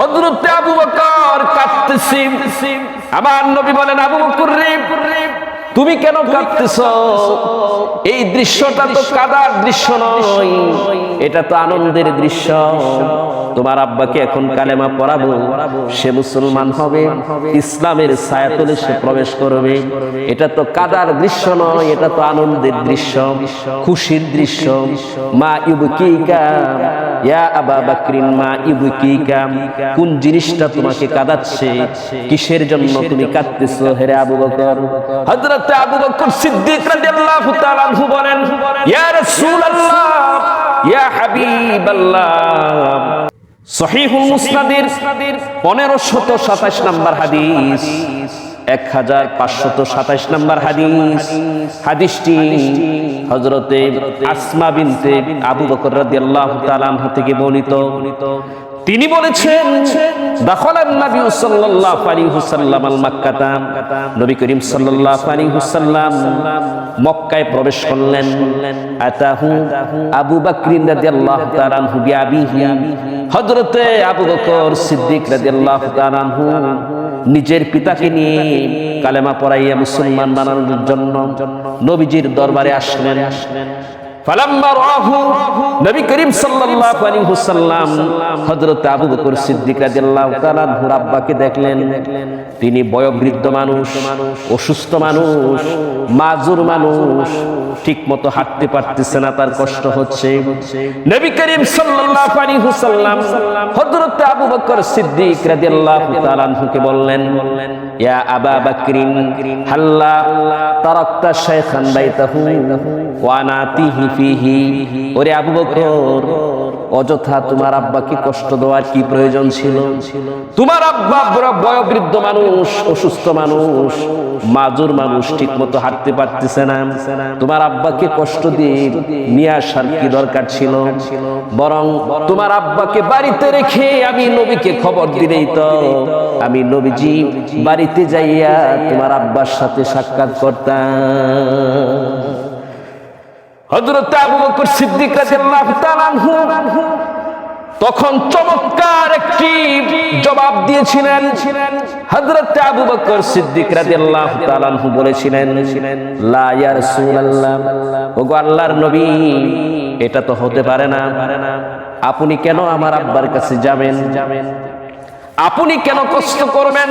হযরত আবু বকর কাঁদতেছি। আমার নবী বলেন আবু বকর রে তুমি কেন কাঁদতেছ? এই দৃশ্যটা তো কাদার দৃশ্য নয়। এটা তো আনন্দের দৃশ্য। তোমার আব্বাকে এখন কালেমা পড়াবো। সে মুসলমান হবে। ইসলামের ছায়াতলে সে প্রবেশ করবে। এটা তো কাদার দৃশ্য নয় এটা তো আনন্দের দৃশ্য। খুশির দৃশ্য। মা ইবকিকা ইয়া আবা বাকরিন মা ইবকিকা। কোন জিনিসটা তোমাকে কাঁদাচ্ছে? কিসের জন্য তুমি কাঁদতেছো? হেরে আবু বকর। হযরত আবু বকর সিদ্দিক রাদিয়াল্লাহু তাআলা আনহু বলেন, ইয়া রাসূলুল্লাহ, ইয়া হাবিবাল্লাহ। সহিহুল মুসনাদের পনেরো শত সাতাশ নম্বর হাদিস এক হাজার পাঁচশত সাতাশ নম্বর হাদিস। হাদিসটি হজরতে আসমা বিনতে আবু বকর রাদিয়াল্লাহু তাআলা থেকে বর্ণিত। তিনি বলেছেন, দাখলান নবী সাল্লাল্লাহু আলাইহি ওয়াসাল্লাম আল নবী করিম সাল্লাল্লাহু আলাইহি ওয়াসাল্লাম মক্কায় প্রবেশ করলেন। আতাহু আবু বকর রাদিয়াল্লাহু তাআলা আনহু বিআবিহি। হযরতে আবু বকর সিদ্দিক রাদিয়াল্লাহু তাআলা আনহু নিজের পিতাকে নিয়ে কালেমা পড়াইয়া মুসলমান বানানোর জন্য নবীজির দরবারে আসলেন। রাহু নবী করিম সাল্লাল্লাহু আলাইহি ওয়াসাল্লাম হযরত আবু বকর সিদ্দিক রাদিয়াল্লাহু তাআলা আনহুর আব্বাকে দেখলেন। তিনি বয়োবৃদ্ধ মানুষ অসুস্থ মানুষ মাজুর মানুষ ঠিকমতো হাঁটতে পারতেছে না তার কষ্ট হচ্ছে। নবী করিম সাল্লাল্লাহু আলাইহি ওয়াসাল্লাম হযরত আবু বকর সিদ্দিক রাদিয়াল্লাহু তাআলা আনহুকে বললেন ইয়া আবা বকরিন হাল্লা তারাকতা শাইখান বাইতাহু ওয়া নাতিহি ফিহি। ওরে আবু বকর, অযথা তোমার কষ্ট দেওয়ার কি প্রয়োজন ছিল? তোমার আব্বা বয়োবৃদ্ধ মানুষ, অসুস্থ মানুষ, মাজুর মানুষ ঠিক মতো হাঁটতে পারতেছে না। তোমার আব্বাকে কষ্ট দিয়ে নিয়ে আসার কি দরকার ছিল? বরং তোমার আব্বাকে বাড়িতে রেখে আমি নবীকে খবর দিলেই তো। আমি নবীজি বাড়িতে যাইয়া তোমার আব্বার সাথে সাক্ষাৎ করতাম। হযরত আবু বকর সিদ্দিক তখন চমৎকার একটি জবাব দিয়েছিলেন। হযরত আবু বকর সিদ্দিক রাদিয়াল্লাহু তাআলা বলেছিলেন, লা ইয়া রাসূলুল্লাহ, ওগো আল্লাহর নবী, এটা তো হতে পারে না। আপনি কেন আমার আব্বার কাছে যাবেন? আপনি কেন কষ্ট করবেন?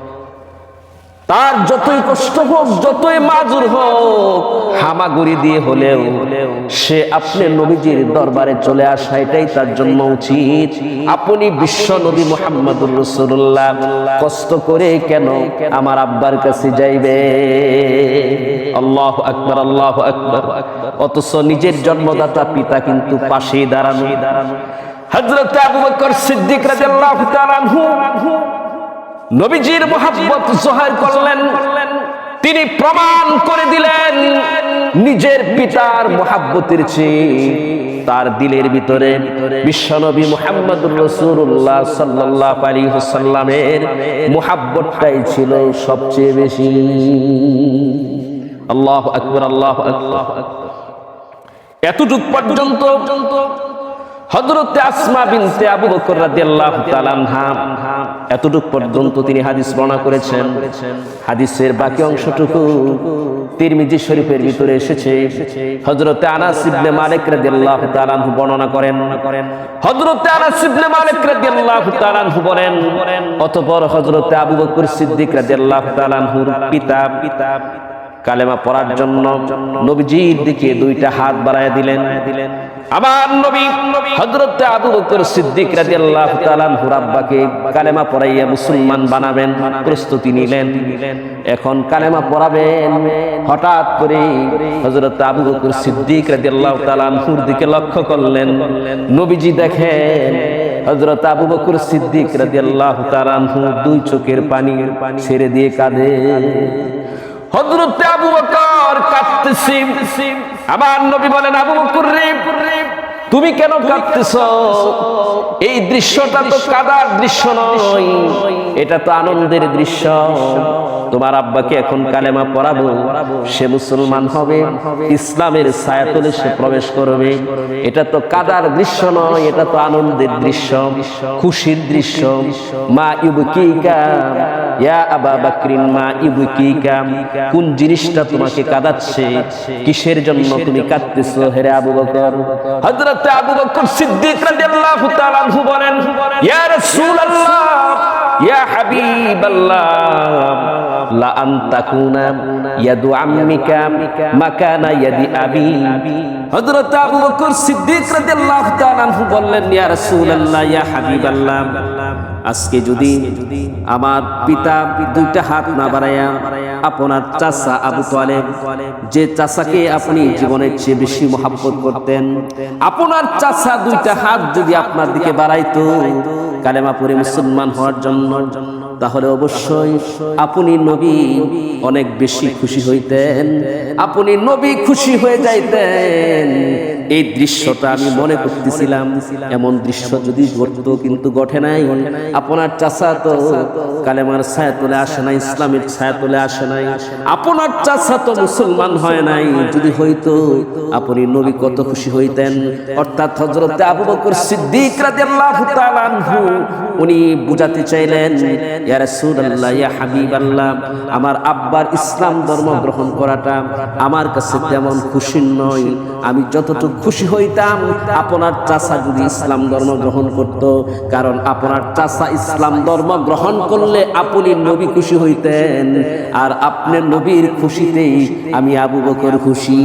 তার যতই কষ্ট হোক, যতই মাজুর হোক, হামাগুড়ি দিয়ে হলেও সে আপনি নবীজির দরবারে চলে আসা এটাই তার জন্য উচিত। আপনি বিশ্ব নবী মোহাম্মদুর রসুল্লাহ কষ্ট করে কেন আমার আব্বার কাছে যাইবে? আল্লাহ আকবর আল্লাহ আকবর। অথচ নিজের জন্মদাতা পিতা কিন্তু পাশেই দাঁড়ানো। হজরত আবু বকর সিদ্দিক রাদিয়াল্লাহু তাআলা আনহু নবীজির মোহাব্বত জোহার করলেন। তিনি প্রমাণ করে দিলেন, নিজের পিতার মোহাব্বতের চেয়ে তার দিলের ভিতরে বিশ্বনবী মোহাম্মদুর রসুল্লাহ সাল্লাহ আলী হুসাল্লামের মোহাব্বতটাই ছিল সবচেয়ে বেশি। আল্লাহ আকবর, আল্লাহ আল্লাহ এতটুক পর্যন্ত হযরতে আসমা বিনতে আবু বকর রাদিয়াল্লাহু তাআলা আনহা। এতটুক পর্যন্ত তিনি হাদিস বর্ণনা করেছেন। হাদিসের বাকি অংশটুকু তিরমিজি শরীফের ভিতরে এসেছে। হযরতে আনাস ইবনে মালিক রাদিয়াল্লাহু তাআলা আনহু বর্ণনা করেন। হযরতে আনাস ইবনে মালিক রাদিয়াল্লাহু তাআলা আনহু বলেন, অতঃপর হযরতে আবু বকর সিদ্দিক রাদিয়াল্লাহু তাআলা আনহুর পিতা কালেমা পড়ার জন্য নবীজির দিকে দুইটা হাত বাড়ায় দিলেন। আবার নবী হযরত আবু বকর সিদ্দিক রাদিয়াল্লাহু তাআলা আনহুর আব্বাকে কালেমা পড়াইয়া মুসলমান বানাবেন প্রস্তুতি নিলেন। এখন কালেমা পড়াবেন হঠাৎ করে হযরত আবু বকর সিদ্দিক রাদিয়াল্লাহু তাআলা আনহুর দিকে লক্ষ্য করলেন। নবীজি দেখেন হযরত আবু বকর সিদ্দিক রাদিয়াল্লাহু তাআলা দুই চোখের পানি ছেড়ে দিয়ে কাঁদে। হযরত আবু বকর কাঁদতেছি। আমার নবী বলেন আবু বকর রে তুমি কেন কাঁদতেছ? এই দৃশ্যটা তো কাদার দৃশ্য নয়। এটা তো আনন্দের দৃশ্য। তোমার আব্বাকে এখন কালেমা পড়াবো। সে মুসলমান হবে। ইসলামের ছায়াতলে সে প্রবেশ করবে। এটা তো কাদার দৃশ্য নয় এটা তো আনন্দের দৃশ্য। খুশির দৃশ্য। মা ইবকিকা ইয়া আবা বাকরিন মা ইবকিকা, কোন জিনিসটা তোমাকে কাঁদাচ্ছে? কিসের জন্য তুমি কাঁদতেছো? হেরে আবু বকর। হযরত আবু বকর সিদ্দিক রাদিয়াল্লাহু তাআলা বলেন, ইয়া রাসূলুল্লাহ, ইয়া হাবিবাল্লাহ, লা আন তাকুনা ইয়াদু আম্মিকা মাকানা ইয়াদি আবি। হযরত আবু বকর সিদ্দিক রাদিয়াল্লাহু তাআলা বললেন, ইয়া রাসূলুল্লাহ, ইয়া হাবিবাল্লাহ আজকে যদি আমার পিতা দুইটা হাত না বাড়ায়া আপনার চাচা আবু তালেব যে চাচাকে আপনি জীবনের চেয়ে বেশি মহাব্বত করতেন আপনার চাচা দুইটা হাত যদি আপনার দিকে বাড়াইতো কালেমা পরে মুসলমান হওয়ার জন্য তাহলে অবশ্যই আপনি নবী অনেক বেশি খুশি হইতেন আপনি নবী খুশি হয়ে যাইতেন। এই দৃশ্যটা আমি মনে করতেছিলাম। এমন দৃশ্য যদি ঘটত কিন্তু ঘটে নাই। আপনার চাচা তো কালেমার ছায়া তোলে আসে নাই, ইসলামের ছায়া তোলে আসে নাই। আপনার চাচা তো মুসলমান হয় নাই। যদি হইতো, আপনি নবী কত খুশি হইতেন। অর্থাৎ হজরতে আবু বকর সিদ্দিক রাদিয়াল্লাহু তাআলা আনহু উনি বুঝাতে চাইলেন হাবিবাল্লাহ, আমার আব্বার ইসলাম ধর্ম গ্রহণ করাটা আমার কাছে তেমন খুশি নয়। আমি যতটুকু খুশি হইতাম, আপনার চাচা যদি ইসলাম ধর্ম গ্রহণ করত, কারণ আপনার চাচা ইসলাম ধর্ম গ্রহণ করলে আপনি নবী খুশি হইতেন, আর আপনার নবীর খুশিতেই আমি আবু বকর খুশি।